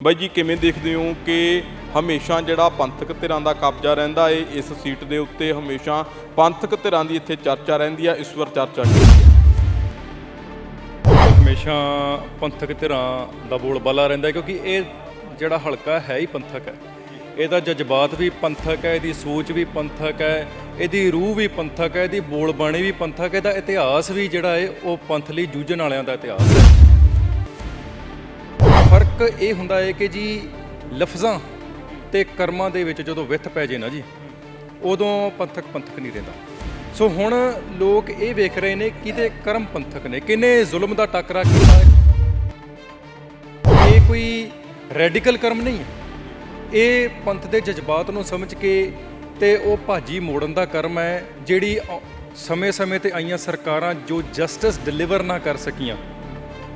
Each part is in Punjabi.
ਬਾਈ ਜੀ, ਕਿਵੇਂ ਦੇਖਦੇ ਹੋ ਕਿ ਹਮੇਸ਼ਾ ਜਿਹੜਾ ਪੰਥਕ ਧਿਰਾਂ ਦਾ ਕਬਜ਼ਾ ਰਹਿੰਦਾ ਏ, ਇਸ ਸੀਟ ਦੇ ਉੱਤੇ ਹਮੇਸ਼ਾ ਪੰਥਕ ਧਿਰਾਂ ਦੀ ਇੱਥੇ ਚਰਚਾ ਰਹਿੰਦੀ ਆ, ਇਸ ਵਾਰ ਚਰਚਾ ਹਮੇਸ਼ਾ ਪੰਥਕ ਧਿਰਾਂ ਦਾ ਬੋਲਬਾਲਾ ਰਹਿੰਦਾ ਕਿਉਂਕਿ ਇਹ ਜਿਹੜਾ ਹਲਕਾ ਹੈ ਹੀ ਪੰਥਕ ਹੈ। ਇਹਦਾ ਜਜ਼ਬਾਤ ਵੀ ਪੰਥਕ ਹੈ, ਇਹਦੀ ਸੋਚ ਵੀ ਪੰਥਕ ਹੈ, ਇਹਦੀ ਰੂਹ ਵੀ ਪੰਥਕ ਹੈ, ਇਹਦੀ ਬੋਲਬਾਣੀ ਵੀ ਪੰਥਕ ਹੈ, ਇਹਦਾ ਇਤਿਹਾਸ ਵੀ ਜਿਹੜਾ ਹੈ ਉਹ ਪੰਥਲੀ ਜੂਝਣ ਵਾਲਿਆਂ ਦਾ ਇਤਿਹਾਸ ਹੈ। ਫ਼ਰਕ ਇਹ ਹੁੰਦਾ ਹੈ ਕਿ ਜੀ ਲਫ਼ਜ਼ਾਂ ਤੇ ਕਰਮਾਂ ਦੇ ਵਿੱਚ ਜਦੋਂ ਵਿੱਥ ਪੈ ਜੇ ਨਾ ਜੀ, ਉਦੋਂ ਪੰਥਕ ਪੰਥਕ ਨਹੀਂ ਰਹਿੰਦਾ। ਸੋ ਹੁਣ ਲੋਕ ਇਹ ਵੇਖ ਰਹੇ ਨੇ ਕਿਹਦੇ ਕਰਮ ਪੰਥਕ ਨੇ, ਕਿਨੇ ਜ਼ੁਲਮ ਦਾ ਟਾਕਰਾ ਕੀਤਾ ਇਹ ਕੋਈ ਰੈਡੀਕਲ ਕਰਮ ਨਹੀਂ ਹੈ। ਇਹ ਪੰਥ ਦੇ ਜਜ਼ਬਾਤ ਨੂੰ ਸਮਝ ਕੇ ਤੇ ਉਹ ਭਾਜੀ ਮੋੜਨ ਦਾ ਕਰਮ ਹੈ, ਜਿਹੜੀ ਸਮੇਂ-ਸਮੇਂ ਤੇ ਆਈਆਂ ਸਰਕਾਰਾਂ ਜੋ ਜਸਟਿਸ ਡਿਲੀਵਰ ਨਾ ਕਰ ਸਕੀਆਂ,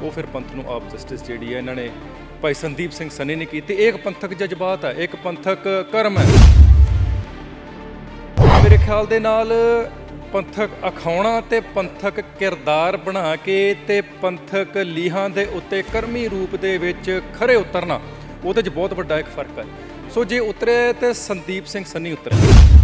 ਉਹ ਫਿਰ ਪੰਥ ਨੂੰ ਆਪ ਜਸਟਿਸ ਜਿਹੜੀ ਹੈ ਇਹਨਾਂ ਨੇ ਭਾਈ ਸੰਦੀਪ ਸਿੰਘ ਸਨੇ ਨੇ ਕੀਤੀ। ਇਹ ਇੱਕ ਪੰਥਕ ਜਜ਼ਬਾਤ ਹੈ, ਇੱਕ ਪੰਥਕ ਕਰਮ ਹੈ। ਮੇਰੇ ਖਿਆਲ ਦੇ ਨਾਲ ਪੰਥਕ ਅਖਾਉਣਾ ਤੇ ਪੰਥਕ ਕਿਰਦਾਰ ਬਣਾ ਕੇ ਤੇ ਪੰਥਕ ਲੀਹਾਂ ਦੇ ਉੱਤੇ ਕਰਮੀ ਰੂਪ ਦੇ ਵਿੱਚ ਖਰੇ ਉਤਰਨਾ, ਉਹਦੇ 'ਚ ਬਹੁਤ ਵੱਡਾ ਇੱਕ ਫ਼ਰਕ ਹੈ। ਸੋ ਜੇ ਉਤਰੇ ਤੇ ਸੰਦੀਪ ਸਿੰਘ ਸੰਨੀ ਉਤਰੇ।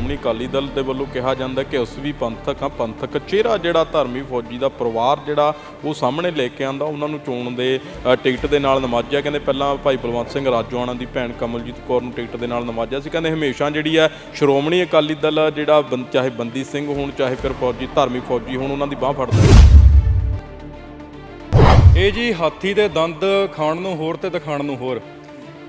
ਸ਼੍ਰੋਮਣੀ ਅਕਾਲੀ ਦਲ ਦੇ ਵੱਲੋਂ ਕਿਹਾ ਜਾਂਦਾ ਕਿ ਉਸ ਵੀ ਪੰਥਕ ਆ ਪੰਥਕ ਚਿਹਰਾ ਜਿਹੜਾ ਧਰਮੀ ਫੌਜੀ ਦਾ ਪਰਿਵਾਰ ਜਿਹੜਾ ਉਹ ਸਾਹਮਣੇ ਲੈ ਕੇ ਆਂਦਾ, ਉਹਨਾਂ ਨੂੰ ਚੋਣ ਦੇ ਟਿਕਟ ਦੇ ਨਾਲ ਨਵਾਜਿਆ। ਕਹਿੰਦੇ ਪਹਿਲਾਂ ਭਾਈ ਬਲਵੰਤ ਸਿੰਘ ਰਾਜੋਆਣਾ ਦੀ ਭੈਣ ਕਮਲਜੀਤ ਕੌਰ ਨੂੰ ਟਿਕਟ ਦੇ ਨਾਲ ਨਵਾਜਿਆ ਸੀ। ਕਹਿੰਦੇ ਹਮੇਸ਼ਾ ਜਿਹੜੀ ਹੈ ਸ਼੍ਰੋਮਣੀ ਅਕਾਲੀ ਦਲ ਜਿਹੜਾ ਬੰ- ਚਾਹੇ ਬੰਦੀ ਸਿੰਘ ਹੋਣ, ਚਾਹੇ ਫਿਰ ਫੌਜੀ, ਧਰਮੀ ਫੌਜੀ ਹੋਣ, ਉਹਨਾਂ ਦੀ ਬਾਹ ਫੜਦਾ ਹੈ ਇਹ ਜੀ ਹਾਥੀ ਦੇ ਦੰਦ ਖਾਣ ਨੂੰ ਹੋਰ ਤੇ ਦਿਖਾਣ ਨੂੰ ਹੋਰ।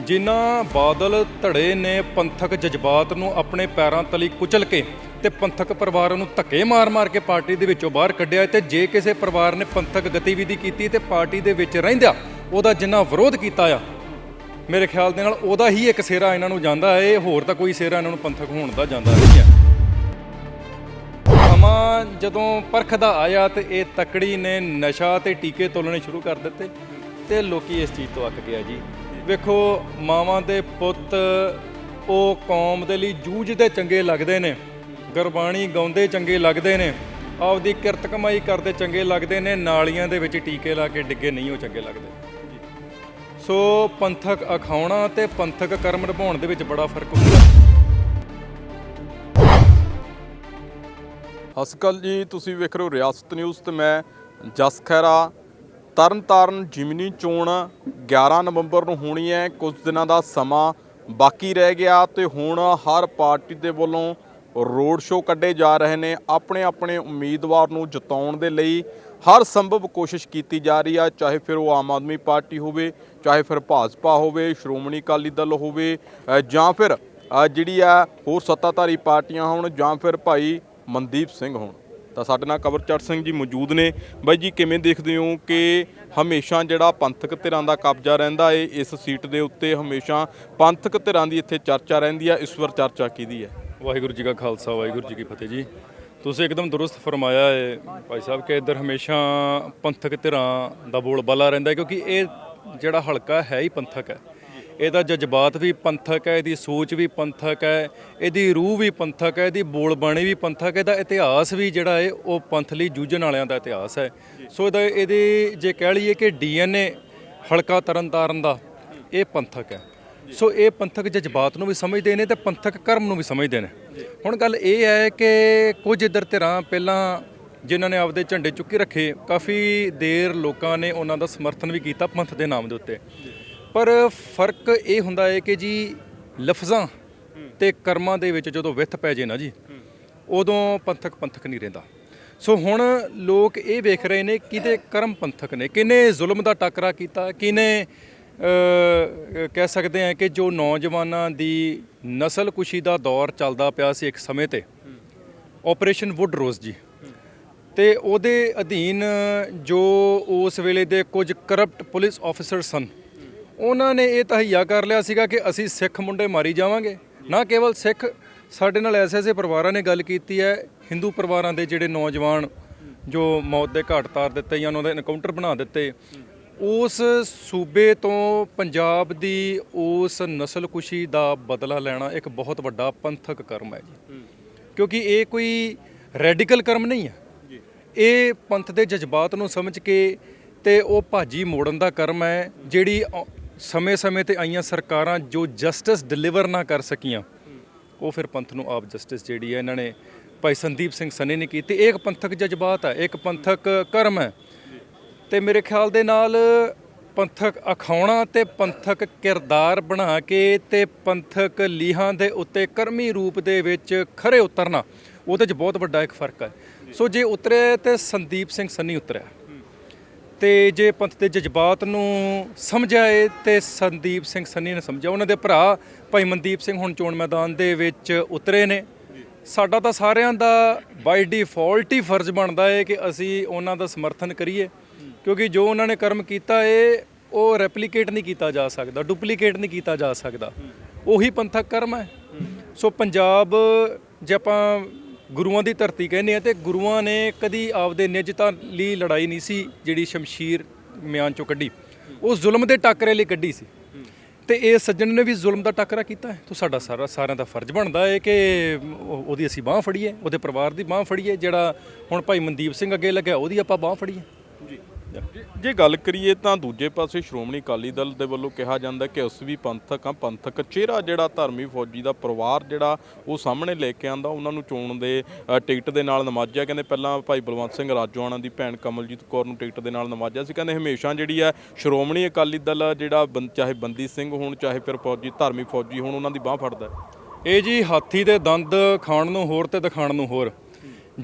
ਜਿਨ੍ਹਾਂ ਬਾਦਲ ਧੜੇ ਨੇ ਪੰਥਕ ਜਜ਼ਬਾਤ ਨੂੰ ਆਪਣੇ ਪੈਰਾਂ ਤਲੀ ਕੁਚਲ ਕੇ ਤੇ ਪੰਥਕ ਪਰਿਵਾਰ ਨੂੰ ਧੱਕੇ ਮਾਰ-ਮਾਰ ਕੇ ਪਾਰਟੀ ਦੇ ਵਿੱਚੋਂ ਬਾਹਰ ਕੱਢਿਆ ਤੇ ਜੇ ਕਿਸੇ ਪਰਿਵਾਰ ਨੇ ਪੰਥਕ ਗਤੀਵਿਧੀ ਕੀਤੀ ਤੇ ਪਾਰਟੀ ਦੇ ਵਿੱਚ ਰਹਿੰਦਿਆਂ ਉਹਦਾ ਜਿੰਨਾ ਵਿਰੋਧ ਕੀਤਾ ਆ, ਮੇਰੇ ਖਿਆਲ ਦੇ ਨਾਲ ਉਹਦਾ ਹੀ ਇੱਕ ਸਿਹਰਾ ਇਹਨਾਂ ਨੂੰ ਜਾਂਦਾ ਹੈ, ਇਹ ਹੋਰ ਤਾਂ ਕੋਈ ਸਿਹਰਾ ਇਹਨਾਂ ਨੂੰ ਪੰਥਕ ਹੋਣ ਦਾ ਜਾਂਦਾ ਨਹੀਂ ਹੈ। ਸਮਾਂ ਜਦੋਂ ਪਰਖਦਾ ਆਇਆ ਤੇ ਇਹ ਤਕੜੀ ਨੇ ਨਸ਼ਾ ਤੇ ਟੀਕੇ ਤੋਲਣੇ ਸ਼ੁਰੂ ਕਰ ਦਿੱਤੇ ਤੇ ਲੋਕੀ ਇਸ ਚੀਜ਼ ਤੋਂ ਅੱਕ ਗਿਆ ਜੀ। ਵੇਖੋ, ਮਾਵਾਂ ਦੇ ਪੁੱਤ, ਉਹ ਕੌਮ ਦੇ ਲਈ ਜੂਝਦੇ ਚੰਗੇ ਲੱਗਦੇ ਨੇ। ਗੁਰਬਾਣੀ ਗਾਉਂਦੇ ਚੰਗੇ ਲੱਗਦੇ ਨੇ। ਆਪਦੀ ਕਿਰਤ ਕਮਾਈ ਕਰਦੇ ਚੰਗੇ ਲੱਗਦੇ ਨੇ। ਨਾਲੀਆਂ ਦੇ ਵਿੱਚ ਟੀਕੇ ਲਾ ਕੇ ਡਿੱਗੇ ਨਹੀਂ, ਉਹ ਚੰਗੇ ਲੱਗਦੇ। ਸੋ ਪੰਥਕ ਅਖਾਉਣਾ ਤੇ ਪੰਥਕ ਕਰਮ ਨਿਭਾਉਣ ਦੇ ਵਿੱਚ ਬੜਾ ਫ਼ਰਕ ਹੁੰਦਾ। ਸਤਿ ਸ਼੍ਰੀ ਅਕਾਲ ਜੀ, ਤੁਸੀਂ ਵੇਖ ਰਹੇ ਹੋ ਰਿਆਸਤ ਨਿਊਜ਼ ਤੇ ਮੈਂ ਜਸ ਖੈਰਾ ਤਰਨਤਾਰਨ ਜਿਮਨੀ ਚੋਣ 11 ਨਵੰਬਰ ਨੂੰ ਹੋਣੀ ਹੈ। ਕੁਝ ਦਿਨਾਂ ਦਾ ਸਮਾਂ ਬਾਕੀ ਰਹਿ ਗਿਆ ਤੇ ਹੁਣ ਹਰ ਪਾਰਟੀ ਦੇ ਵੱਲੋਂ ਰੋਡ ਸ਼ੋਅ ਕੱਢੇ ਜਾ ਰਹੇ ਨੇ ਆਪਣੇ ਆਪਣੇ ਉਮੀਦਵਾਰ ਨੂੰ ਜਿਤਾਉਣ ਦੇ ਲਈ। ਹਰ ਸੰਭਵ ਕੋਸ਼ਿਸ਼ ਕੀਤੀ ਜਾ ਰਹੀ ਆ, ਚਾਹੇ ਫਿਰ ਉਹ ਆਮ ਆਦਮੀ ਪਾਰਟੀ ਹੋਵੇ, ਚਾਹੇ ਫਿਰ ਭਾਜਪਾ ਹੋਵੇ, ਸ਼੍ਰੋਮਣੀ ਅਕਾਲੀ ਦਲ ਹੋਵੇ ਜਾਂ ਫਿਰ ਜਿਹੜੀ ਆ ਹੋਰ ਸੱਤਾਧਾਰੀ ਪਾਰਟੀਆਂ ਹੋਣ, ਜਾਂ ਫਿਰ ਭਾਈ ਮਨਦੀਪ ਸਿੰਘ ਹੋਣ। ਤਾਂ ਸਾਡੇ ਨਾਲ ਕਵਰਚੜ ਸਿੰਘ ਜੀ ਮੌਜੂਦ ਨੇ। ਬਾਈ ਜੀ, ਕਿਵੇਂ ਦੇਖਦੇ ਹੋ ਕਿ ਹਮੇਸ਼ਾ ਜਿਹੜਾ ਪੰਥਕ ਧਿਰਾਂ ਦਾ ਕਬਜ਼ਾ ਰਹਿੰਦਾ ਏ, ਇਸ ਸੀਟ ਦੇ ਉੱਤੇ ਹਮੇਸ਼ਾ ਪੰਥਕ ਧਿਰਾਂ ਦੀ ਇੱਥੇ ਚਰਚਾ ਰਹਿੰਦੀ ਆ? ਇਸ ਵਾਰ ਚਰਚਾ ਕਿਹਦੀ ਹੈ ਵਾਹਿਗੁਰੂ ਜੀ ਕਾ ਖਾਲਸਾ, ਵਾਹਿਗੁਰੂ ਜੀ ਕੀ ਫਤਿਹ ਜੀ। ਤੁਸੀਂ ਇੱਕਦਮ ਦਰੁਸਤ ਫਰਮਾਇਆ ਹੈ ਭਾਈ ਸਾਹਿਬ ਕਿ ਇੱਧਰ ਹਮੇਸ਼ਾ ਪੰਥਕ ਧਿਰਾਂ ਦਾ ਬੋਲਬਾਲਾ ਰਹਿੰਦਾ ਕਿਉਂਕਿ ਇਹ ਜਿਹੜਾ ਹਲਕਾ ਹੈ ਹੀ ਪੰਥਕ ਹੈ। ਇਹਦਾ ਜਜ਼ਬਾਤ ਵੀ ਪੰਥਕ ਹੈ, ਇਹਦੀ ਸੋਚ ਵੀ ਪੰਥਕ ਹੈ, ਇਹਦੀ ਰੂਹ ਵੀ ਪੰਥਕ ਹੈ, ਇਹਦੀ ਬੋਲਬਾਣੀ ਵੀ ਪੰਥਕ ਹੈ, ਇਹਦਾ ਇਤਿਹਾਸ ਵੀ ਜਿਹੜਾ ਹੈ, ਉਹ ਪੰਥ ਲਈ ਜੂਝਣ ਵਾਲਿਆਂ ਦਾ ਇਤਿਹਾਸ ਹੈ। ਸੋ ਇਹਦਾ ਇਹਦੇ ਜੇ ਕਹਿ ਲਈਏ ਕਿ ਡੀਐਨਏ ਹਲਕਾ ਤਰਨਤਾਰਨ ਦਾ, ਇਹ ਪੰਥਕ ਹੈ। ਸੋ ਇਹ ਪੰਥਕ ਜਜ਼ਬਾਤ ਨੂੰ ਵੀ ਸਮਝਦੇ ਨੇ ਤੇ ਪੰਥਕ ਕਰਮ ਨੂੰ ਵੀ ਸਮਝਦੇ ਨੇ। ਹੁਣ ਗੱਲ ਇਹ ਹੈ ਕਿ ਕੁਝ ਇਧਰ ਧਿਰਾਂ ਪਹਿਲਾਂ ਜਿਨ੍ਹਾਂ ਨੇ ਆਪਦੇ ਝੰਡੇ ਚੁੱਕੀ ਰੱਖੇ, ਕਾਫੀ ਦੇਰ ਲੋਕਾਂ ਨੇ ਉਹਨਾਂ ਦਾ ਸਮਰਥਨ ਵੀ ਕੀਤਾ ਪੰਥ ਦੇ ਨਾਮ ਦੇ ਉੱਤੇ। ਪਰ ਫ਼ਰਕ ਇਹ ਹੁੰਦਾ ਹੈ ਕਿ ਜੀ ਲਫ਼ਜ਼ਾਂ ਤੇ ਕਰਮਾਂ ਦੇ ਵਿੱਚ ਜਦੋਂ ਵਿੱਥ ਪੈ ਜੇ ਨਾ ਜੀ, ਉਦੋਂ ਪੰਥਕ ਪੰਥਕ ਨਹੀਂ ਰਹਿੰਦਾ। ਸੋ ਹੁਣ ਲੋਕ ਇਹ ਵੇਖ ਰਹੇ ਨੇ ਕਿਹਦੇ ਕਰਮ ਪੰਥਕ ਨੇ ਕਿਨੇ ਜ਼ੁਲਮ ਦਾ ਟਾਕਰਾ ਕੀਤਾ ਕਿਨੇ ਕਹਿ ਸਕਦੇ ਆ ਕਿ ਜੋ ਨੌਜਵਾਨਾਂ ਦੀ ਨਸਲਕੁਸ਼ੀ ਦਾ ਦੌਰ ਚੱਲਦਾ ਪਿਆ ਸੀ ਇੱਕ ਸਮੇਂ ਤੇ ਆਪਰੇਸ਼ਨ ਵੁੱਡ ਰੋਜ਼ ਜੀ। ਤੇ ਉਹਦੇ ਅਧੀਨ ਜੋ ਉਸ ਵੇਲੇ ਦੇ ਕੁਝ ਕਰਪਟ ਪੁਲਿਸ ਆਫੀਸਰ ਸਨ ਉਹਨਾਂ ਨੇ ਇਹ ਤਹਈਆ ਕਰ ਲਿਆ ਸੀਗਾ ਕਿ ਅਸੀਂ ਸਿੱਖ ਮੁੰਡੇ ਮਾਰੀ ਜਾਵਾਂਗੇ। ਨਾ ਕੇਵਲ ਸਿੱਖ ਸਾਡੇ ਨਾਲ ਐਸੇ ਐਸੇ ਪਰਿਵਾਰਾਂ ਨੇ ਗੱਲ ਕੀਤੀ ਹੈ। ਹਿੰਦੂ ਪਰਿਵਾਰਾਂ ਦੇ ਜਿਹੜੇ ਨੌਜਵਾਨ ਜੋ ਮੌਤ ਦੇ ਘਾਟ ਤਾਰ ਦਿੱਤੇ ਜਾਂ ਉਹਨਾਂ ਦੇ ਐਨਕਾਊਂਟਰ ਬਣਾ ਦਿੱਤੇ ਉਸ ਸੂਬੇ ਤੋਂ ਪੰਜਾਬ ਦੀ ਉਸ ਨਸਲਕੁਸ਼ੀ ਦਾ ਬਦਲਾ ਲੈਣਾ ਇੱਕ ਬਹੁਤ ਵੱਡਾ ਪੰਥਕ ਕਰਮ ਹੈ ਜੀ। ਕਿਉਂਕਿ ਇਹ ਕੋਈ ਰੈਡੀਕਲ ਕਰਮ ਨਹੀਂ ਹੈ। ਇਹ ਪੰਥ ਦੇ ਜਜ਼ਬਾਤ ਨੂੰ ਸਮਝ ਕੇ ਤੇ ਉਹ ਭਾਜੀ ਮੋੜਨ ਦਾ ਕਰਮ ਹੈ ਜਿਹੜੀ ਸਮੇਂ-ਸਮੇਂ ਤੇ ਆਈਆਂ ਸਰਕਾਰਾਂ ਜੋ ਜਸਟਿਸ ਡਿਲੀਵਰ ਨਾ ਕਰ ਸਕੀਆਂ, ਉਹ ਫਿਰ ਪੰਥ ਨੂੰ ਆਪ ਜਸਟਿਸ ਜਿਹੜੀ ਹੈ ਇਹਨਾਂ ਨੇ ਭਾਈ ਸੰਦੀਪ ਸਿੰਘ ਸਨੇ ਨੇ ਕੀਤੀ। ਇਹ ਇੱਕ ਪੰਥਕ ਜਜ਼ਬਾਤ ਹੈ, ਇੱਕ ਪੰਥਕ ਕਰਮ ਹੈ। ਤੇ ਮੇਰੇ ਖਿਆਲ ਦੇ ਨਾਲ ਪੰਥਕ ਅਖਾਉਣਾ ਤੇ ਪੰਥਕ ਕਿਰਦਾਰ ਬਣਾ ਕੇ ਤੇ ਪੰਥਕ ਲੀਹਾਂ ਦੇ ਉੱਤੇ ਕਰਮੀ ਰੂਪ ਦੇ ਵਿੱਚ ਖਰੇ ਉਤਰਨਾ, ਉਹਦੇ 'ਚ ਬਹੁਤ ਵੱਡਾ ਇੱਕ ਫ਼ਰਕ ਹੈ। ਸੋ ਜੇ ਉਤਰੇ ਤੇ ਸੰਦੀਪ ਸਿੰਘ ਸੰਨੀ ਉਤਰਿਆ। ਤੇ ਜੇ ਪੰਥ ਦੇ ਜਜ਼ਬਾਤ ਨੂੰ ਸਮਝਿਆ ਏ ਤੇ ਸੰਦੀਪ ਸਿੰਘ ਸੰਨੀ ਨੇ ਸਮਝਿਆ। ਉਹਨਾਂ ਦੇ ਭਰਾ ਭਾਈ ਮਨਦੀਪ ਸਿੰਘ ਹੁਣ ਚੋਣ ਮੈਦਾਨ ਦੇ ਵਿੱਚ ਉਤਰੇ ਨੇ। ਸਾਡਾ ਤਾਂ ਸਾਰਿਆਂ ਦਾ ਬਾਈ ਡਿਫਾਲਟ ਹੀ ਫਰਜ਼ ਬਣਦਾ ਹੈ ਕਿ ਅਸੀਂ ਉਹਨਾਂ ਦਾ ਸਮਰਥਨ ਕਰੀਏ। ਕਿਉਂਕਿ ਜੋ ਉਹਨਾਂ ਨੇ ਕਰਮ ਕੀਤਾ ਏ, ਉਹ ਰੈਪਲੀਕੇਟ ਨਹੀਂ ਕੀਤਾ ਜਾ ਸਕਦਾ ਡੁਪਲੀਕੇਟ ਨਹੀਂ ਕੀਤਾ ਜਾ ਸਕਦਾ। ਉਹੀ ਪੰਥਕ ਕਰਮ ਹੈ। ਸੋ ਪੰਜਾਬ ਜੇ ਆਪਾਂ ਗੁਰੂਆਂ ਦੀ ਧਰਤੀ ਕਹਿੰਦੇ ਆ ਤੇ ਗੁਰੂਆਂ ਨੇ ਕਦੀ ਆਪਦੇ ਨਿਜਤਾ ਲਈ ਲੜਾਈ ਨਹੀਂ ਸੀ ਜਿਹੜੀ ਸ਼ਮਸ਼ੀਰ ਮਿਆਨ ਚੋਂ ਕੱਢੀ। ਉਹ ਜ਼ੁਲਮ ਦੇ ਟੱਕਰੇ ਲਈ ਕੱਢੀ ਸੀ। ਤੇ ਇਹ ਸੱਜਣ ਨੇ ਵੀ ਜ਼ੁਲਮ ਦਾ ਟੱਕਰਾ ਕੀਤਾ ਹੈ। ਤਾਂ ਸਾਡਾ ਸਾਰਾ ਸਾਰਿਆਂ ਦਾ ਫਰਜ਼ ਬਣਦਾ ਹੈ ਕਿ ਉਹਦੀ ਅਸੀਂ ਬਾਹ ਫੜੀਏ, ਉਹਦੇ ਪਰਿਵਾਰ ਦੀ ਬਾਹ ਫੜੀਏ, ਜਿਹੜਾ ਹੁਣ ਭਾਈ ਮਨਦੀਪ ਸਿੰਘ ਅੱਗੇ ਲੱਗਿਆ, ਉਹਦੀ ਆਪਾਂ ਬਾਹ ਫੜੀਏ। ਜੇ ਗੱਲ ਕਰੀਏ ਤਾਂ ਦੂਜੇ ਪਾਸੇ ਸ਼੍ਰੋਮਣੀ ਅਕਾਲੀ ਦਲ ਦੇ ਵੱਲੋਂ ਕਿਹਾ ਜਾਂਦਾ ਕਿ ਉਸ ਵੀ ਪੰਥਕ ਆ ਪੰਥਕ ਚਿਹਰਾ ਜਿਹੜਾ ਧਰਮੀ ਫੌਜੀ ਦਾ ਪਰਿਵਾਰ ਜਿਹੜਾ ਉਹ ਸਾਹਮਣੇ ਲੈ ਕੇ ਆਂਦਾ। ਉਹਨਾਂ ਨੂੰ ਚੋਣ ਦੇ ਟਿਕਟ ਦੇ ਨਾਲ ਨਵਾਜਿਆ। ਕਹਿੰਦੇ ਪਹਿਲਾਂ ਭਾਈ ਬਲਵੰਤ ਸਿੰਘ ਰਾਜੋਆਣਾ ਦੀ ਭੈਣ ਕਮਲਜੀਤ ਕੌਰ ਨੂੰ ਟਿਕਟ ਦੇ ਨਾਲ ਨਵਾਜਿਆ ਸੀ। ਕਹਿੰਦੇ ਹਮੇਸ਼ਾ ਜਿਹੜੀ ਹੈ ਸ਼੍ਰੋਮਣੀ ਅਕਾਲੀ ਦਲ ਜਿਹੜਾ ਬੰ- ਚਾਹੇ ਬੰਦੀ ਸਿੰਘ ਹੋਣ, ਚਾਹੇ ਫਿਰ ਫੌਜੀ, ਧਰਮੀ ਫੌਜੀ ਹੋਣ, ਉਹਨਾਂ ਦੀ ਬਾਹ ਫੜਦਾ ਇਹ ਜੀ ਹਾਥੀ ਦੇ ਦੰਦ ਖਾਣ ਨੂੰ ਹੋਰ ਤੇ ਦਿਖਾਣ ਨੂੰ ਹੋਰ।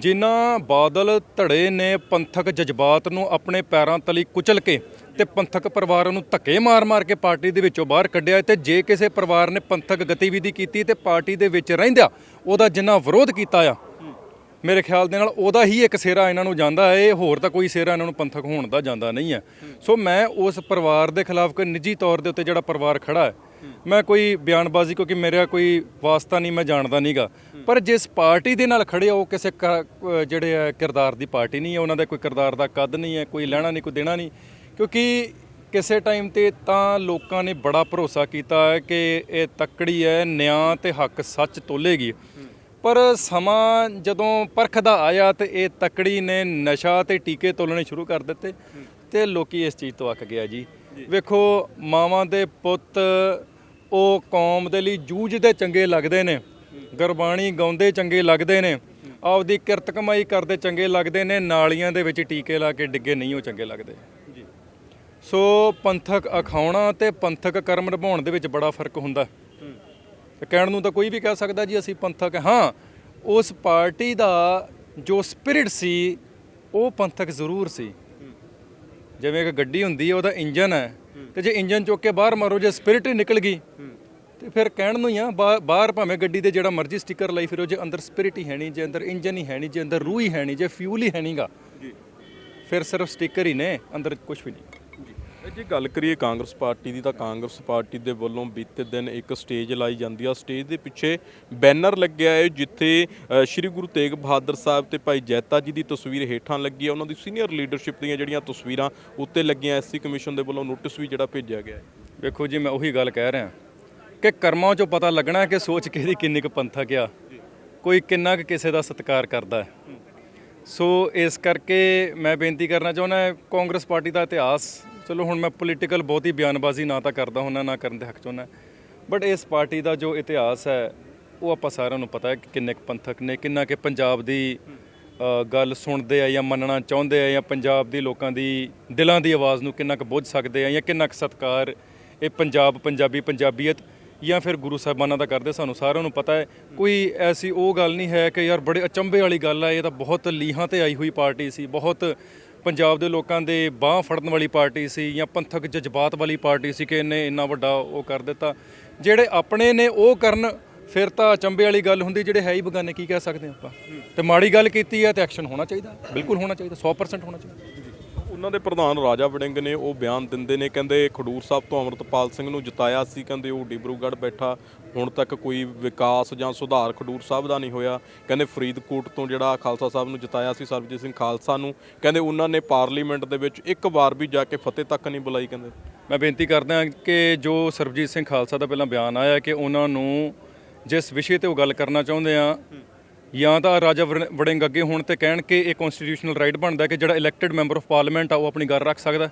ਜਿਨ੍ਹਾਂ ਬਾਦਲ ਧੜੇ ਨੇ ਪੰਥਕ ਜਜ਼ਬਾਤ ਨੂੰ ਆਪਣੇ ਪੈਰਾਂ ਤਲੀ ਕੁਚਲ ਕੇ ਤੇ ਪੰਥਕ ਪਰਿਵਾਰਾਂ ਨੂੰ ਧੱਕੇ ਮਾਰ-ਮਾਰ ਕੇ ਪਾਰਟੀ ਦੇ ਵਿੱਚੋਂ ਬਾਹਰ ਕੱਢਿਆ ਤੇ ਜੇ ਕਿਸੇ ਪਰਿਵਾਰ ਨੇ ਪੰਥਕ ਗਤੀਵਿਧੀ ਕੀਤੀ ਤੇ ਪਾਰਟੀ ਦੇ ਵਿੱਚ ਰਹਿੰਦਿਆਂ ਉਹਦਾ ਜਿੰਨਾ ਵਿਰੋਧ ਕੀਤਾ ਆ, ਮੇਰੇ ਖਿਆਲ ਦੇ ਨਾਲ ਉਹਦਾ ਹੀ ਇੱਕ ਸਿਰਾ ਇਹਨਾਂ ਨੂੰ ਜਾਂਦਾ ਹੈ, ਇਹ ਹੋਰ ਤਾਂ ਕੋਈ ਸਿਰਾ ਇਹਨਾਂ ਨੂੰ ਪੰਥਕ ਹੋਣ ਦਾ ਜਾਂਦਾ ਨਹੀਂ ਹੈ। ਸੋ ਮੈਂ ਉਸ ਪਰਿਵਾਰ ਦੇ ਖਿਲਾਫ ਕੋਈ ਨਿੱਜੀ ਤੌਰ ਦੇ ਉੱਤੇ ਜਿਹੜਾ ਪਰਿਵਾਰ ਖੜਾ ਹੈ ਮੈਂ ਕੋਈ ਬਿਆਨਬਾਜ਼ੀ, ਕਿਉਂਕਿ ਮੇਰਾ ਕੋਈ ਵਾਸਤਾ ਨਹੀਂ, ਮੈਂ ਜਾਣਦਾ ਨਹੀਂਗਾ ਪਰ ਜਿਸ ਪਾਰਟੀ ਦੇ ਨਾਲ ਖੜੇ ਆ, ਉਹ ਕਿਸੇ ਕ- ਜਿਹੜੇ ਹੈ ਕਿਰਦਾਰ ਦੀ ਪਾਰਟੀ ਨਹੀਂ ਹੈ, ਉਹਨਾਂ ਦਾ ਕੋਈ ਕਿਰਦਾਰ ਦਾ ਕੱਦ ਨਹੀਂ ਹੈ, ਕੋਈ ਲੈਣਾ ਨਹੀਂ, ਕੋਈ ਦੇਣਾ ਨਹੀਂ। ਕਿਉਂਕਿ ਕਿਸੇ ਟਾਈਮ ਤੇ ਤਾਂ ਲੋਕਾਂ ਨੇ ਬੜਾ ਭਰੋਸਾ ਕੀਤਾ ਹੈ ਕਿ ਇਹ ਤੱਕੜੀ ਹੈ, ਨਿਆਂ ਤੇ ਹੱਕ ਸੱਚ ਤੋਲੇਗੀ। ਪਰ ਸਮਾਂ ਜਦੋਂ ਪਰਖਦਾ ਆਇਆ ਤੇ ਇਹ ਤਕੜੀ ਨੇ ਨਸ਼ਾ ਤੇ ਟੀਕੇ ਤੋਲਣੇ ਸ਼ੁਰੂ ਕਰ ਦਿੱਤੇ ਤੇ ਲੋਕੀ ਇਸ ਚੀਜ਼ ਤੋਂ ਅੱਕ ਗਿਆ ਜੀ। ਵੇਖੋ ਮਾਵਾਂ ਦੇ ਪੁੱਤ ਉਹ ਕੌਮ ਦੇ ਲਈ ਜੂਝਦੇ ਚੰਗੇ ਲੱਗਦੇ ਨੇ। ਗੁਰਬਾਣੀ ਗਾਉਂਦੇ ਚੰਗੇ ਲੱਗਦੇ ਨੇ। ਆਪਦੀ ਕਿਰਤ ਕਮਾਈ ਕਰਦੇ ਚੰਗੇ ਲੱਗਦੇ ਨੇ। ਨਾਲੀਆਂ ਦੇ ਵਿੱਚ ਟੀਕੇ ਲਾ ਕੇ ਡਿੱਗੇ ਨਹੀਂ ਉਹ ਚੰਗੇ ਲੱਗਦੇ। ਸੋ ਪੰਥਕ ਅਖਾਉਣਾ ਤੇ ਪੰਥਕ ਕਰਮ ਨਿਭਾਉਣ ਦੇ ਵਿੱਚ ਬੜਾ ਫ਼ਰਕ ਹੁੰਦਾ। ਤੇ ਕਹਿਣ ਨੂੰ ਤਾਂ ਕੋਈ ਵੀ ਕਹਿ ਸਕਦਾ ਜੀ ਅਸੀਂ ਪੰਥਕ ਹਾਂ। ਹਾਂ ਉਸ ਪਾਰਟੀ ਦਾ ਜੋ ਸਪਿਰਿਟ ਸੀ ਉਹ ਪੰਥਕ ਜ਼ਰੂਰ ਸੀ। ਜਿਵੇਂ ਇੱਕ ਗੱਡੀ ਹੁੰਦੀ ਹੈ ਉਹਦਾ ਇੰਜਨ ਹੈ ਤੇ ਜੇ ਇੰਜਨ ਚੁੱਕ ਕੇ ਬਾਹਰ ਮਾਰੋ ਜੇ ਸਪਿਰਿਟ ਹੀ ਨਿਕਲ ਗਈ ਤੇ ਫਿਰ ਕਹਿਣ ਨੂੰ ਹੀ ਆ ਬਾਹਰ ਭਾਵੇਂ ਗੱਡੀ ਦੇ ਜਿਹੜਾ ਮਰਜ਼ੀ ਸਟicker ਲਾਈ ਫਿਰੋ ਜੇ ਅੰਦਰ ਸਪਿਰਿਟ ਹੀ ਹੈ ਨਹੀਂ ਜੇ ਅੰਦਰ ਇੰਜਨ ਹੀ ਹੈ ਨਹੀਂ ਜੇ ਅੰਦਰ ਰੂਹ ਹੀ ਹੈ ਨਹੀਂ ਜੇ ਫਿਊਲ ਹੀ ਹੈ ਨਹੀਂਗਾ ਫਿਰ ਸਿਰਫ ਸਟicker ਹੀ ਨੇ ਅੰਦਰ ਕੁਝ ਵੀ ਨਹੀਂ। ਜੇ ਗੱਲ ਕਰੀਏ ਕਾਂਗਰਸ ਪਾਰਟੀ ਦੀ ਤਾਂ ਕਾਂਗਰਸ ਪਾਰਟੀ ਦੇ ਵੱਲੋਂ ਬੀਤੇ ਦਿਨ ਇੱਕ ਸਟੇਜ ਲਾਈ ਜਾਂਦੀ ਆ। ਸਟੇਜ ਦੇ ਪਿੱਛੇ ਬੈਨਰ ਲੱਗਿਆ ਹੈ ਜਿੱਥੇ ਸ੍ਰੀ ਗੁਰੂ ਤੇਗ ਬਹਾਦਰ ਸਾਹਿਬ ਤੇ ਭਾਈ ਜੈਤਾ ਜੀ ਦੀ ਤਸਵੀਰ ਹੇਠਾਂ ਲੱਗੀ ਹੈ ਉਹਨਾਂ ਦੀ ਸੀਨੀਅਰ ਲੀਡਰਸ਼ਿਪ ਦੀਆਂ ਜਿਹੜੀਆਂ ਤਸਵੀਰਾਂ ਉੱਤੇ ਲੱਗੀਆਂ ਐਸਸੀ ਕਮਿਸ਼ਨ ਦੇ ਵੱਲੋਂ ਨੋਟਿਸ ਵੀ ਜਿਹੜਾ ਭੇਜਿਆ ਗਿਆ ਹੈ। ਵੇਖੋ ਜੀ ਮੈਂ ਉਹੀ ਗੱਲ ਕਹਿ ਰਿਹਾ ਕਿ ਕਰਮਾਂ 'ਚੋਂ ਪਤਾ ਲੱਗਣਾ ਕਿ ਸੋਚ ਕਿਹਦੀ ਕਿੰਨੀ ਕੁ ਪੰਥਕ ਆ। ਕੋਈ ਕਿੰਨਾ ਕੁ ਕਿਸੇ ਦਾ ਸਤਿਕਾਰ ਕਰਦਾ ਹੈ। ਸੋ ਇਸ ਕਰਕੇ ਮੈਂ ਬੇਨਤੀ ਕਰਨਾ ਚਾਹੁੰਦਾ ਕਾਂਗਰਸ ਪਾਰਟੀ ਦਾ ਇਤਿਹਾਸ ਚਲੋ ਹੁਣ ਮੈਂ ਪੋਲੀਟੀਕਲ ਬਹੁਤੀ ਬਿਆਨਬਾਜ਼ੀ ਨਾ ਤਾਂ ਕਰਦਾ ਹੁੰਨਾ, ਨਾ ਕਰਨ ਦੇ ਹੱਕ 'ਚ ਹੁੰਦਾ ਬਟ ਇਸ ਪਾਰਟੀ ਦਾ ਜੋ ਇਤਿਹਾਸ ਹੈ, ਉਹ ਆਪਾਂ ਸਾਰਿਆਂ ਨੂੰ ਪਤਾ ਹੈ ਕਿ ਕਿੰਨੇ ਕੁ ਪੰਥਕ ਨੇ, ਕਿੰਨਾ ਕਿ ਪੰਜਾਬ ਦੀ ਗੱਲ ਸੁਣਦੇ ਆ ਜਾਂ ਮੰਨਣਾ ਚਾਹੁੰਦੇ ਆ ਜਾਂ ਪੰਜਾਬ ਦੇ ਲੋਕਾਂ ਦੀ ਦਿਲਾਂ ਦੀ ਆਵਾਜ਼ ਨੂੰ ਕਿੰਨਾ ਕੁ ਬੁੱਝ ਸਕਦੇ ਆ ਜਾਂ ਕਿੰਨਾ ਕੁ ਸਤਿਕਾਰ ਇਹ ਪੰਜਾਬ, ਪੰਜਾਬੀ, ਪੰਜਾਬੀਅਤ ਜਾਂ ਫਿਰ ਗੁਰੂ ਸਾਹਿਬਾਨਾਂ ਦਾ ਕਰਦੇ, ਸਾਨੂੰ ਸਾਰਿਆਂ ਨੂੰ ਪਤਾ ਹੈ। ਕੋਈ ਐਸੀ ਉਹ ਗੱਲ ਨਹੀਂ ਹੈ ਕਿ ਯਾਰ ਬੜੇ ਅਚੰਭੇ ਵਾਲੀ ਗੱਲ ਹੈ ਇਹ ਤਾਂ ਬਹੁਤ ਲੀਹਾਂ ਤੇ ਆਈ ਹੋਈ ਪਾਰਟੀ ਸੀ, ਬਹੁਤ ਪੰਜਾਬ ਦੇ ਲੋਕਾਂ ਦੇ ਬਾਹ ਫੜਨ ਵਾਲੀ ਪਾਰਟੀ ਸੀ ਜਾਂ ਪੰਥਕ ਜਜ਼ਬਾਤ ਵਾਲੀ ਪਾਰਟੀ ਸੀ ਕਿ ਇਹਨੇ ਇੰਨਾ ਵੱਡਾ ਉਹ ਕਰ ਦਿੱਤਾ। ਜਿਹੜੇ ਆਪਣੇ ਨੇ ਉਹ ਕਰਨ, ਫਿਰ ਤਾਂ ਅਚੰਭੇ ਵਾਲੀ ਗੱਲ ਹੁੰਦੀ ਜਿਹੜੇ ਹੈ ਹੀ ਬਗਾਨੇ, ਕੀ ਕਹਿ ਸਕਦੇ ਆਪਾਂ? ਤੇ ਮਾੜੀ ਗੱਲ ਕੀਤੀ ਹੈ ਤੇ ਐਕਸ਼ਨ ਹੋਣਾ ਚਾਹੀਦਾ। ਬਿਲਕੁਲ ਹੋਣਾ ਚਾਹੀਦਾ 100% ਹੋਣਾ ਚਾਹੀਦਾ। ਉਹਨਾਂ ਦੇ ਪ੍ਰਧਾਨ ਰਾਜਾ ਵੜਿੰਗ ਨੇ ਉਹ ਬਿਆਨ ਦਿੰਦੇ ਨੇ, ਕਹਿੰਦੇ ਖਡੂਰ ਸਾਹਿਬ ਤੋਂ ਅਮਰਤਪਾਲ ਸਿੰਘ ਨੂੰ ਜਿਤਾਇਆ ਸੀ, ਕਹਿੰਦੇ ਉਹ ਡਿਬਰੂਗੜ੍ਹ ਬੈਠਾ, ਹੁਣ ਤੱਕ ਕੋਈ ਵਿਕਾਸ ਜਾਂ ਸੁਧਾਰ ਖਡੂਰ ਸਾਹਿਬ ਦਾ ਨਹੀਂ ਹੋਇਆ। ਕਹਿੰਦੇ ਫਰੀਦਕੋਟ ਤੋਂ ਜਿਹੜਾ ਖਾਲਸਾ ਸਾਹਿਬ ਨੂੰ ਜਿਤਾਇਆ ਸੀ ਸਰਬਜੀਤ ਸਿੰਘ ਖਾਲਸਾ ਨੂੰ, ਕਹਿੰਦੇ ਉਹਨਾਂ ਨੇ ਪਾਰਲੀਮੈਂਟ ਦੇ ਵਿੱਚ ਇੱਕ ਵਾਰ ਵੀ ਜਾ ਕੇ ਫਤਿਹ ਤੱਕ ਨਹੀਂ ਬੁਲਾਈ, ਕਹਿੰਦੇ। ਮੈਂ ਬੇਨਤੀ ਕਰਦਾ ਕਿ ਜੋ ਸਰਬਜੀਤ ਸਿੰਘ ਖਾਲਸਾ ਦਾ ਪਹਿਲਾਂ ਬਿਆਨ ਆਇਆ ਕਿ ਉਹਨਾਂ ਨੂੰ ਜਿਸ ਵਿਸ਼ੇ ਤੇ ਉਹ ਗੱਲ ਕਰਨਾ ਚਾਹੁੰਦੇ ਆ ਜਾਂ ਤਾਂ ਰਾਜਾ ਵੜ- ਵੜਿੰਗ ਅੱਗੇ ਹੋਣ ਤੇ ਕਹਿਣ ਕਿ ਇਹ ਕਨਸਟੀਟਿਊਸ਼ਨਲ ਰਾਈਟ ਬਣਦਾ ਕਿ ਜਿਹੜਾ ਇਲੈਕਟਿਡ ਮੈਂਬਰ ਆਫ ਪਾਰਲੀਮੈਂਟ ਆ ਉਹ ਆਪਣੀ ਗੱਲ ਰੱਖ ਸਕਦਾ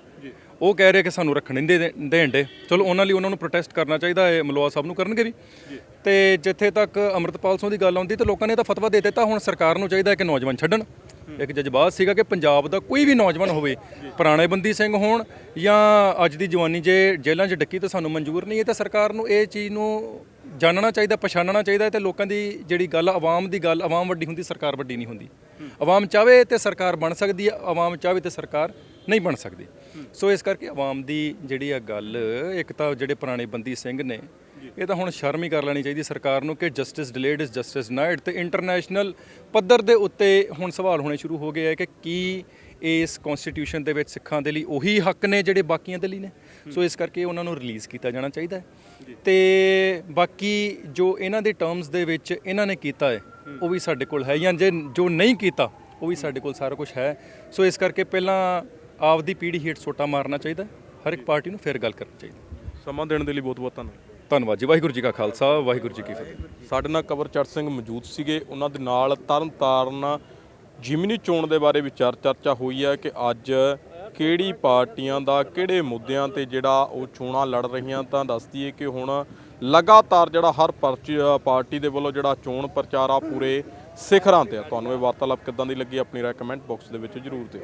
ਉਹ ਕਹਿ ਰਹੇ ਕਿ ਸਾਨੂੰ ਰੱਖਣ ਨਹੀਂ ਦੇ ਦੇਣ ਦੇ। ਚਲੋ ਉਹਨਾਂ ਲਈ ਉਹਨਾਂ ਨੂੰ ਪ੍ਰੋਟੈਸਟ ਕਰਨਾ ਚਾਹੀਦਾ ਹੈ ਮਲਵਾ ਸਾਹਿਬ ਨੂੰ ਕਰਨਗੇ ਵੀ। ਤੇ ਜਿੱਥੇ ਤੱਕ ਅਮਰਤਪਾਲ ਸਿੰਘ ਦੀ ਗੱਲ ਆਉਂਦੀ ਤੇ ਲੋਕਾਂ ਨੇ ਤਾਂ ਫਤਵਾ ਦੇ ਦਿੱਤਾ ਹੁਣ ਸਰਕਾਰ ਨੂੰ ਚਾਹੀਦਾ ਹੈ ਕਿ ਨੌਜਵਾਨ ਛੱਡਣ। ਇੱਕ ਜਜ਼ਬਾਤ ਸੀਗਾ ਕਿ ਪੰਜਾਬ ਦਾ ਕੋਈ ਵੀ ਨੌਜਵਾਨ ਹੋਵੇ ਪੁਰਾਣੇ ਬੰਦੀ ਸਿੰਘ ਹੋਣ ਜਾਂ ਅੱਜ ਦੀ ਜਵਾਨੀ ਜੇ ਜੇਲ੍ਹਾਂ 'ਚ ਡੱਕੀ ਤਾਂ ਸਾਨੂੰ ਮਨਜ਼ੂਰ ਨਹੀਂ ਹੈ ਤਾਂ ਸਰਕਾਰ ਨੂੰ ਇਹ ਚੀਜ਼ ਨੂੰ ਜਾਣਨਾ ਚਾਹੀਦਾ ਪਛਾਣਨਾ ਚਾਹੀਦਾ ਤੇ ਲੋਕਾਂ ਦੀ ਜਿਹੜੀ ਗੱਲ ਆਵਾਮ ਦੀ ਗੱਲ ਆਵਾਮ ਵੱਡੀ ਹੁੰਦੀ ਸਰਕਾਰ ਵੱਡੀ ਨਹੀਂ ਹੁੰਦੀ। ਆਵਾਮ ਚਾਹਵੇ ਤੇ ਸਰਕਾਰ ਬਣ ਸਕਦੀ ਹੈ ਆਵਾਮ ਚਾਹਵੇ ਤੇ ਸਰਕਾਰ ਨਹੀਂ ਬਣ ਸਕਦੀ। ਸੋ ਇਸ ਕਰਕੇ ਆਵਾਮ ਦੀ ਜਿਹੜੀ ਆ ਗੱਲ ਇੱਕ ਤਾਂ ਜਿਹੜੇ ਪੁਰਾਣੇ ਬੰਦੀ ਸਿੰਘ ਨੇ ਇਹ ਤਾਂ ਹੁਣ ਸ਼ਰਮ ਹੀ ਕਰ ਲੈਣੀ ਚਾਹੀਦੀ ਸਰਕਾਰ ਨੂੰ ਕਿ justice delayed is justice denied ਤੇ ਇੰਟਰਨੈਸ਼ਨਲ ਪੱਧਰ ਦੇ ਉੱਤੇ ਹੁਣ ਸਵਾਲ ਹੋਣੇ ਸ਼ੁਰੂ ਹੋ ਗਏ ਹੈ ਕਿ ਕੀ ਇਸ ਕਨਸਟੀਟਿਊਸ਼ਨ ਦੇ ਵਿੱਚ ਸਿੱਖਾਂ ਦੇ ਲਈ ਉਹੀ ਹੱਕ ਨੇ ਜਿਹੜੇ ਬਾਕੀਆਂ ਦੇ ਲਈ ਨੇ। ਸੋ ਇਸ ਕਰਕੇ ਉਹਨਾਂ ਨੂੰ ਰਿਲੀਜ਼ ਕੀਤਾ ਜਾਣਾ ਚਾਹੀਦਾ ਹੈ। ਤੇ ਬਾਕੀ ਜੋ ਇਹਨਾਂ ਦੇ ਟਰਮਸ ਦੇ ਵਿੱਚ ਇਹਨਾਂ ਨੇ ਕੀਤਾ ਹੈ ਉਹ ਵੀ ਸਾਡੇ ਕੋਲ ਹੈ ਜਾਂ ਜੇ ਜੋ ਨਹੀਂ ਕੀਤਾ ਉਹ ਵੀ ਸਾਡੇ ਕੋਲ ਸਾਰਾ ਕੁਝ ਹੈ। ਸੋ ਇਸ ਕਰਕੇ ਪਹਿਲਾਂ ਆਪਦੀ ਪੀੜ੍ਹੀ ਹੇਠ ਸੋਟਾ ਮਾਰਨਾ ਚਾਹੀਦਾ ਹਰ ਇੱਕ ਪਾਰਟੀ ਨੂੰ ਫਿਰ ਗੱਲ ਕਰਨੀ ਚਾਹੀਦੀ ਸਮਾਂ ਦੇਣ ਦੇ ਲਈ ਬਹੁਤ ਬਹੁਤ ਧੰਨਵਾਦ। ਧੰਨਵਾਦ ਜੀ। ਵਾਹਿਗੁਰੂ ਜੀ ਕਾ ਖਾਲਸਾ ਵਾਹਿਗੁਰੂ ਜੀ ਕੀ ਫਤਿਹ। ਸਾਡੇ ਨਾਲ ਕਵਰਚਰ ਸਿੰਘ ਮੌਜੂਦ ਸੀਗੇ। ਉਹਨਾਂ ਦੇ ਨਾਲ ਤਰਨ ਤਾਰਨ ਜਿਮਨੀ ਚੋਣ ਦੇ ਬਾਰੇ ਵਿਚਾਰ ਚਰਚਾ ਹੋਈ ਹੈ ਕਿ ਅੱਜ ਕਿਹੜੀ ਪਾਰਟੀਆਂ ਦਾ ਕਿਹੜੇ ਮੁੱਦਿਆਂ ਤੇ ਜਿਹੜਾ ਉਹ ਚੋਣਾਂ ਲੜ ਰਹੀਆਂ ਤਾਂ ਦੱਸ ਦਈਏ ਕਿ ਹੁਣ ਲਗਾਤਾਰ ਜਿਹੜਾ ਹਰ ਪਰਚੀ- ਪਾਰਟੀ ਦੇ ਵੱਲੋਂ ਜਿਹੜਾ ਚੋਣ ਪ੍ਰਚਾਰ ਆ ਪੂਰੇ ਸਿਖਰਾਂ ਤੇ ਆ। ਤੁਹਾਨੂੰ ਇਹ ਵਾਰਤਾਲਾਪ ਕਿੱਦਾਂ ਦੀ ਲੱਗੀ ਆਪਣੀ ਰਾਏ ਕਮੈਂਟ ਬਾਕਸ ਦੇ ਵਿੱਚ ਜਰੂਰ ਦਿਓ।